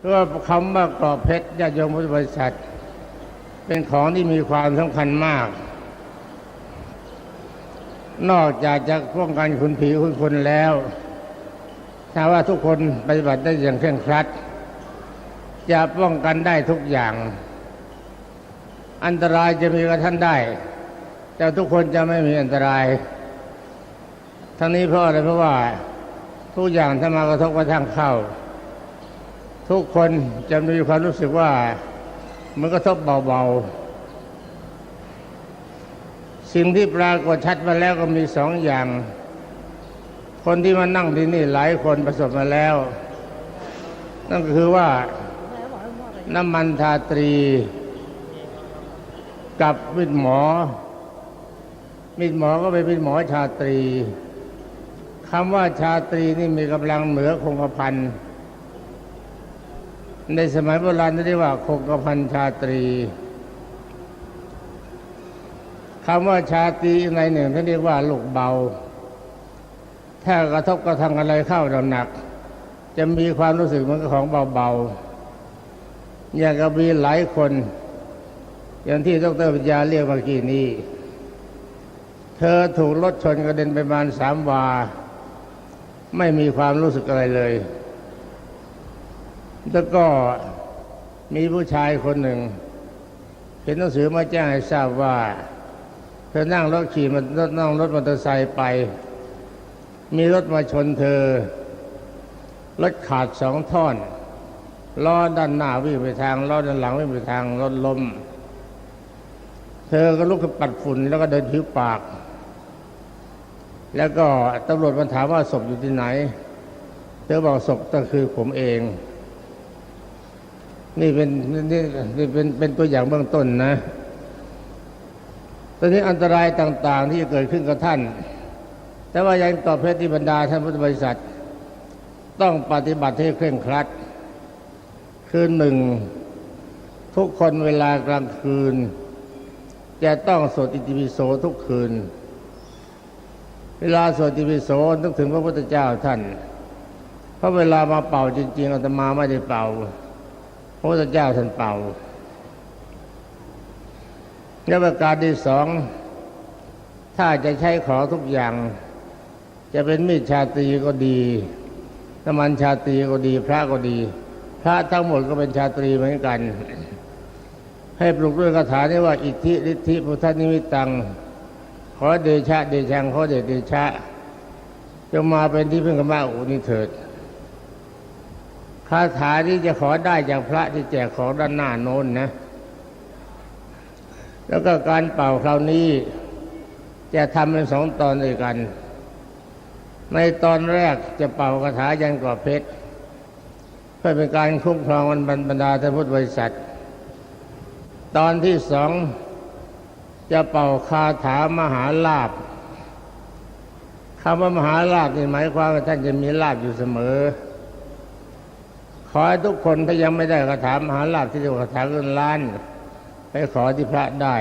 เพราะว่าคำว่ากรอบเพชรญาติโยมพุทธบริษัท เป็นของที่มีความสำคัญมาก นอกจากจะป้องกันคุณผีคุณคนแล้วถ้าว่าทุกคนปฏิบัติได้อย่างเคร่งครัด จะป้องกันได้ทุกอย่าง อันตรายจะมีกับท่านได้ แต่ทุกคนจะไม่มีอันตราย ทั้งนี้เพราะอะไรเพราะว่าทุกอย่างถ้ามากระทบกระทั่งเข้า ทุกคนจะมีความรู้สึกว่า มันกระทบเบาๆ สิ่งที่ปรากฏชัดมาแล้วก็มีสองอย่าง คนที่มานั่งที่นี่หลายคนประสบมาแล้ว นั่นก็คือว่าน้ำมันทาตรี กับมิดหมอ มิดหมอก็เป็นมิดหมอชาตรีคำว่าชาตรีนี่มีกำลังเหนือคงกระพัน ในสมัยโบราณเรียกว่าคงกระพันชาตรีคำว่าชาตรีในหนึ่งท่านเรียกว่าลูกเบา ถ้ากระทบกระทั่งอะไรเข้าเราหนัก จะมีความรู้สึกเหมือนกับของเบาๆอย่างกับมีหลายคน อย่างที่ดรปัญญาเรียกเมื่อกี้นี้ เธอถูกรถชนกระเด็นไปประมาณสามวา ไม่มีความรู้สึกอะไรเลย แล้วก็มีผู้ชายคนหนึ่งเห็นหนังสือมาแจ้งให้ทราบว่า เธอนั่งรถขี่มันนั่งรถมอเตอร์ไซค์ไป มีรถมาชนเธอ รถขาดสองท่อนล้อด้านหน้าวิ่งไปทางล้อด้านหลังวิ่งไปทางรถล้มเธอก็ลุกขึ้นปัดฝุ่นแล้วก็เดินผิวปาก แล้วก็ตำรวจมันถามว่าศพอยู่ที่ไหน เธอบอกศพก็คือผมเอง นี่เป็นนี่นี่เป็นเป็นตัวอย่างเบื้องต้นนะ ตอนนี้อันตรายต่างๆ ที่จะเกิดขึ้นกับท่าน แต่ว่ายังต่อเพชรที่บรรดาท่านพุทธบริษัท ต้องปฏิบัติให้เคร่งครัด คือหนึ่ง ทุกคนเวลากลางคืน จะต้องสวดอิติปิโสทุกคืน เวลาสวดอิติปิโสนึกถึงพระพุทธเจ้าท่าน เพราะเวลามาเป่าจริงๆอาตมาไม่ได้เป่า พระพุทธเจ้าท่านเป่าและประการที่สองถ้าจะใช้ขอทุกอย่าง จะเป็นมีดชาตรีก็ดีน้ำมันชาตรีก็ดี พระก็ดี พระทั้งหมดก็เป็นชาตรีเหมือนกัน ให้ปลุกด้วยคาถานี้ว่า อิทธิฤทธิพุทธนิมิตตัง ขอเดชะเดชังขอเดชเดชะจงมาเป็นที่พึ่งกรรมาอุนิเถิด คาถาที่จะขอได้จากพระที่แจกของด้านหน้าโน้นนะ แล้วก็การเป่าคราวนี้ จะทำเป็นสองตอนด้วยกัน ในตอนแรกจะเป่าคาถายันกรอบเพชรเพื่อเป็นการคุ้มครองวันบรรดาท่านพุทธบริษัท ตอนที่สองจะเป่าคาถามหาลาภคำว่ามหาลาภนี่หมายความว่าท่านจะมีลาภอยู่เสมอ ขอให้ทุกคนถ้ายังไม่ได้คาถามหาลาภที่เรียกว่าคาถาเงินล้าน ไปขอที่พระได้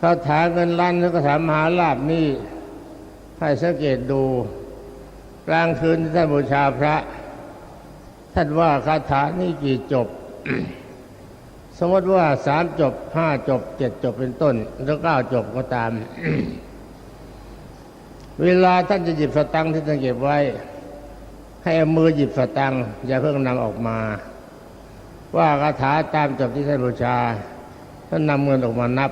คาถาเงินล้านหรือคาถามหาลาภนี่ให้สังเกตดูกลางคืนที่ท่านบูชาพระ ท่านว่าคาถานี่กี่จบ สมมติว่าสามจบห้าจบเจ็ดจบเป็นต้น แล้วเก้าจบก็ตาม เวลาท่านจะหยิบสตังค์ที่ท่านเก็บไว้ ให้เอามือหยิบสตังค์อย่าเพิ่งนำออกมา ว่าคาถาตามจบที่ท่านบูชาท่านนำเงินออกมานับ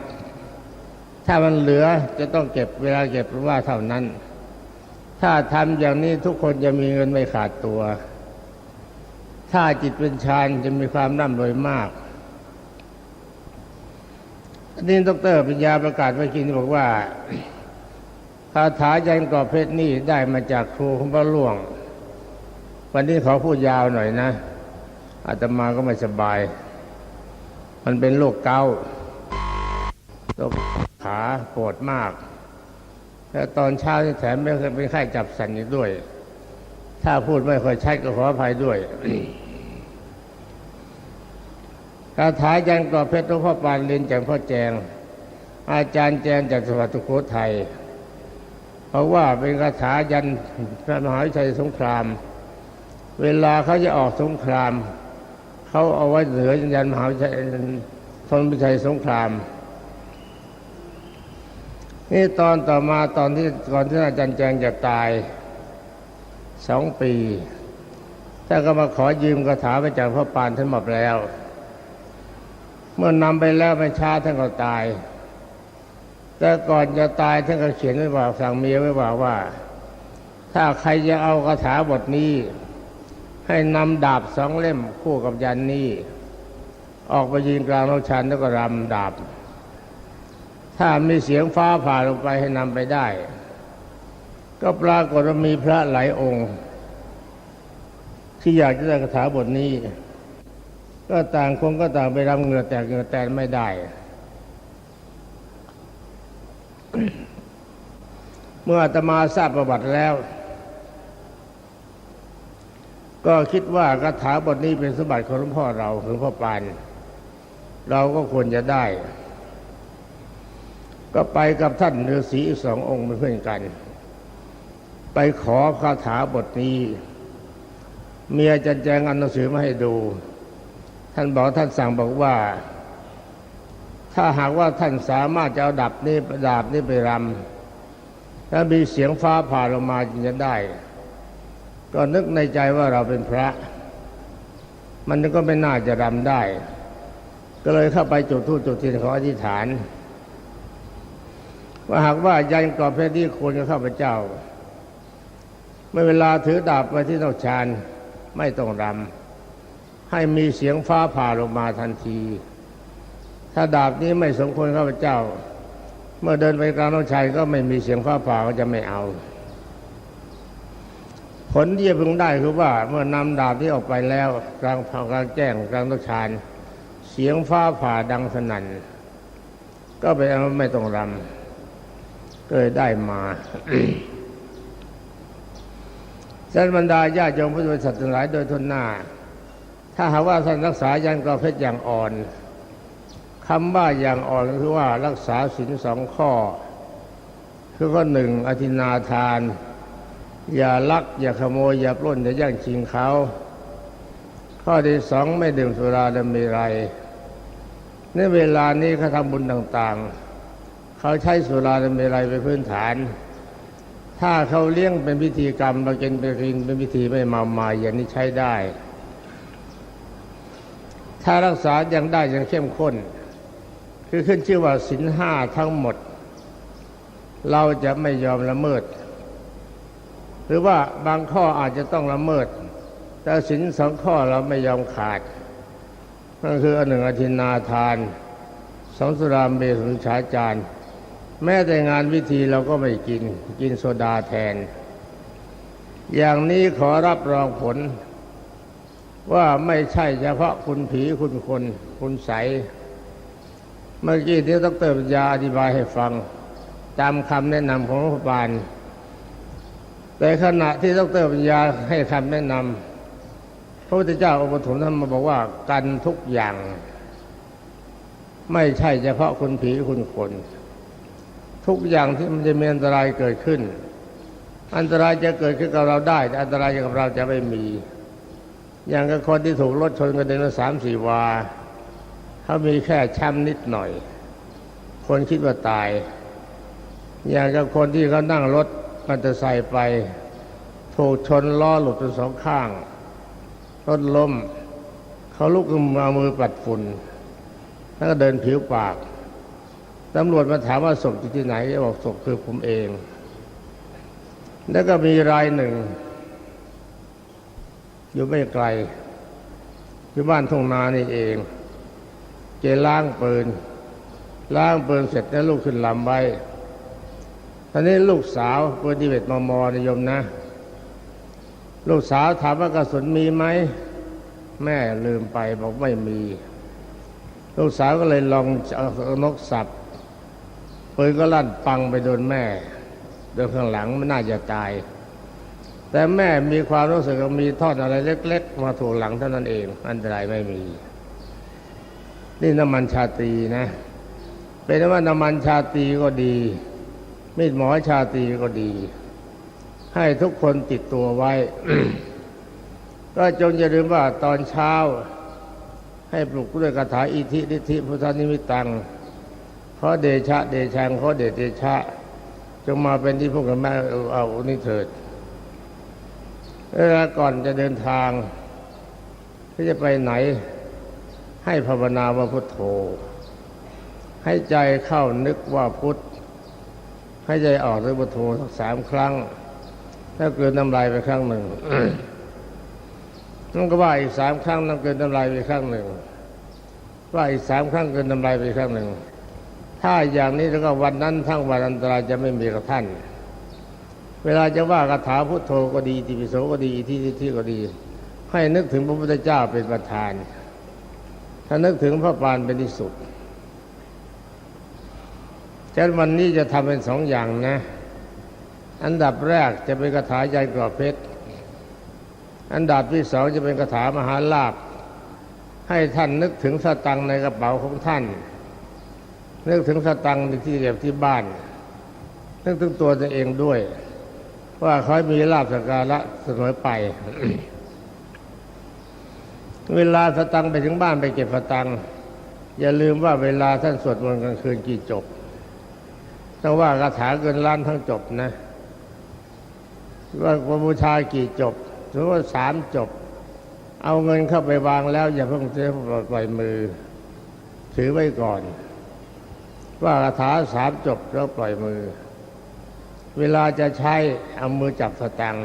ถ้ามันเหลือจะต้องเก็บเวลาเก็บว่าเท่านั้น ถ้าทำอย่างนี้ทุกคนจะมีเงินไม่ขาดตัว ถ้าจิตเป็นฌานจะมีความร่ำรวยมากอันนี้ดรปัญญาประกาศเมื่อกี้นี้บอกว่าคาถายันกรอบเพชรนี่ได้มาจากครูของพระหลวง วันนี้ขอพูดยาวหน่อยนะอาตมาก็ไม่สบาย มันเป็นโรคเกาต์โรคขาปวดมาก แล้วตอนเช้าที่แถมไม่เคยเป็นไข้จับสันอีกด้วย ถ้าพูดไม่ค่อยชัดก็ขออภัยด้วยคาถายันกรอบเพชรหลวงพ่อปานเรียนจากพ่อแจง อาจารย์แจงจากสวัสดิโคไทย เพราะว่าเป็นคาถายันพระมหาวิชัยสงคราม เวลาเขาจะออกสงคราม เขาเอาไว้เหนือยันมหาวิทยาลัยธนวิชัยสงคราม นี่ตอนต่อมาตอนที่ก่อนที่อาจารย์แจงจะตายสองปีท่านก็มาขอยืมคาถาไปจากพระปานท่านหมดแล้ว เมื่อนำไปแล้วไม่ช้าท่านก็ตาย แต่ก่อนจะตายท่านก็เขียนไว้บอกสั่งเมียไว้บอกว่า ถ้าใครจะเอาคาถาบทนี้ ให้นำดาบสองเล่มคู่กับยันนี้ออกไปยิงกลางโลชันแล้วก็รำดาบ ถ้ามีเสียงฟ้าผ่าลงไปให้นำไปได้ ก็ปรากฏว่ามีพระหลายองค์ ที่อยากจะได้คาถาบทนี้ ก็ต่างคนก็ต่างไปรำเงือแตกเงือแตนไม่ได้เมื่ออาตมาทราบประวัติแล้ว ก็คิดว่าคาถาบทนี้เป็นสมบัติของหลวงพ่อเราหลวงพ่อปาน เราก็ควรจะได้ ก็ไปกับท่านฤาษีอีสององค์เป็นเพื่อนกัน ไปขอคาถาบทนี้เมียจะแจงอันหนังสือมาให้ดู ท่านบอกท่านสั่งบอกว่า ถ้าหากว่าท่านสามารถจะเอาดับนี้ดาบนี้ไปรำถ้ามีเสียงฟ้าผ่าลงมาจึงจะได้ ก็นึกในใจว่าเราเป็นพระ มันก็ไม่น่าจะรำได้ ก็เลยเข้าไปจุดธูปจุดเทียนขออธิษฐาน ว่าหากว่ายันกรอบเพชรที่ควรกับข้าพเจ้า เมื่อเวลาถือดาบไปที่นอกชานไม่ต้องรำให้มีเสียงฟ้าผ่าลงมาทันที ถ้าดาบนี้ไม่สมควรข้าพเจ้า เมื่อเดินไปกลางนอกชายก็ไม่มีเสียงฟ้าผ่าก็จะไม่เอา ผลที่จะพึงได้คือว่าเมื่อนำดาบที่ออกไปแล้วกลางเผากลางแจ้งกลางนอกชานเสียงฟ้าผ่าดังสนั่นก็ไปเอาไม่ต้องรำก็เลยได้มาท่านบรรดาญาติโยมพุทธบริษัททั้งหลายโดยทุนหน้า ถ้าหากว่าท่านรักษายันกรอเพชรอย่างอ่อนคำว่าอย่างอ่อนคือว่ารักษาศีลสองข้อ คือข้อหนึ่งอธินาทาน อย่าลัก อย่าขโมย อย่าปล้น อย่าแย่งชิงเขา ข้อที่สองไม่ดื่มสุราดมีไร ในเวลานี้เขาทำบุญต่างๆ เขาใช้สุราดมีไรเป็นพื้นฐาน ถ้าเขาเลี้ยงเป็นพิธีกรรมเรากินไปกินเป็นพิธีไม่เมามายอย่างนี้ใช้ได้ ถ้ารักษายังได้ยังเข้มข้น คือขึ้นชื่อว่าศีลห้าทั้งหมด เราจะไม่ยอมละเมิด หรือว่าบางข้ออาจจะต้องละเมิด แต่ศีลสองข้อเราไม่ยอมขาดนั่นคืออันหนึ่งอธินาทานสองสุรามเบสุนชาจารแม้แต่งานวิธีเราก็ไม่กินกินโซดาแทน อย่างนี้ขอรับรองผล ว่าไม่ใช่เฉพาะคุณผีคุณคน คุณใส เมื่อกี้ที่ดรปัญญาอธิบายให้ฟังตามคำแนะนำของรัฐบาล แต่ขณะที่ดรปัญญาให้คำแนะนำพระพุทธเจ้าองค์ปฐมท่านมาบอกว่ากันทุกอย่าง ไม่ใช่เฉพาะคุณผีคุณคน ทุกอย่างที่มันจะมีอันตรายเกิดขึ้น อันตรายจะเกิดขึ้นกับเราได้ แต่อันตรายกับเราจะไม่มี อย่างกับคนที่ถูกรถชนกระเด็นมาสามสี่วาเขามีแค่ช้ำนิดหน่อย คนคิดว่าตาย อย่างกับคนที่เขานั่งรถ มันจะใส่ไป ถูกชนล้อหลุดเป็นสองข้างรถล้ม เขาลุกขึ้นมามือปัดฝุ่น แล้วก็เดินผิวปากตำรวจมาถามว่าศพอยู่ที่ไหนบอกศพคือผมเอง แล้วก็มีรายหนึ่ง อยู่ไม่ไกล อยู่บ้านทุ่งนานี่เองเกล้างปืน ล้างปืนเสร็จแล้วลูกขึ้นลำไว้ ตอนนี้ลูกสาวปืนดีเวตมมอนิยมนะ ลูกสาวถามว่ากระสุนมีไหม แม่ลืมไปบอกไม่มี ลูกสาวก็เลยลองเอานกสับปืนก็ลั่นปังไปโดนแม่โดนข้างหลังมันน่าจะตาย แต่แม่มีความรู้สึกว่ามีทอดอะไรเล็ก ๆ มาถูกหลังเท่านั้นเอง อันตรายไม่มี นี่น้ำมันชาตีนะ เป็นว่าน้ำมันชาตีก็ดี มีดหมอชาตรีก็ดี ให้ทุกคนติดตัวไว้ ก็จงอย่าลืมว่าตอนเช้า ให้ปลุกด้วยคาถาอิทิฤทธิพุทธนิมิตังขอเดชะเดชังขอเดชเดชะ จงมาเป็นที่พวกกันแม่เอาเอานี่เถิดเวลาก่อนจะเดินทางที่จะไปไหน ให้ภาวนาว่าพุทโธ ให้ใจเข้านึกว่าพุทธ ให้ใจออกด้วยพุทโธสักสามครั้งถ้าเกินน้ำลายไปครั้งหนึ่งนั่นก็ว่าอีกสามครั้งนั่นเกินน้ำลายไปครั้งหนึ่ง ว่าอีกสามครั้งเกินน้ำลายไปครั้งหนึ่ง ถ้าอย่างนี้แล้วก็วันนั้นทั้งวันอันตรายจะไม่มีกับท่าน เวลาจะว่าคาถาพุทโธก็ดีติปิโสก็ดีที่ที่ที่ก็ดี ให้นึกถึงพระพุทธเจ้าเป็นประธาน ถ้านึกถึงพระปานเป็นที่สุด ฉะนั้นวันนี้จะทำเป็นสองอย่างนะ อันดับแรกจะเป็นคาถายันกรอบเพชร อันดับที่สองจะเป็นคาถามหาลาภให้ท่านนึกถึงสตังในกระเป๋าของท่าน นึกถึงสตังค์ที่เก็บที่บ้าน นึกถึงตัวตัวเองด้วย ว่าเขามีลาภสกการะเสมอไป เวลาสตังไปถึงบ้านไปเก็บสตังอย่าลืมว่าเวลาท่านสวดมนต์กลางคืนกี่จบ ต้องว่าคาถาเกินล้านทั้งจบนะ ว่าบูชากี่จบถือว่าสามจบ เอาเงินเข้าไปวางแล้ว อย่าเพิ่งเสียปล่อยมือ ถือไว้ก่อน ว่าคาถาสามจบแล้วปล่อยมือ เวลาจะใช้เอามือจับสตัง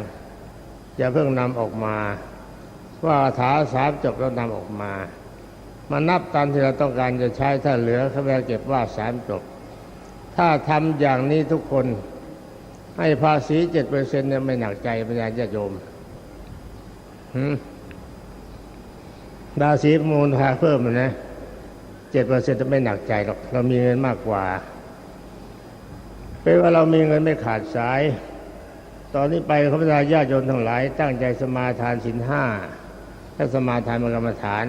อย่าเพิ่งนำออกมา ว่าคาถาสามจบแล้วนำออกมา มานับตามที่เราต้องการจะใช้ถ้าเหลือเขาไปเก็บว่าสามจบ ถ้าทำอย่างนี้ทุกคน ให้ภาษีเจ็ดเปอร์เซ็นต์เนี่ยไม่หนักใจปัญญาญาติโยมภาษีมูลค่าเพิ่มนะเจ็ดเปอร์เซ็นต์จะไม่หนักใจหรอก เรามีเงินมากกว่าเป็นว่าเรามีเงินไม่ขาดสาย ตอนนี้ไปข้าพเจ้าญาติโยมทั้งหลาย ตั้งใจสมาทานสินห้าและสมาทานมรรมฐาน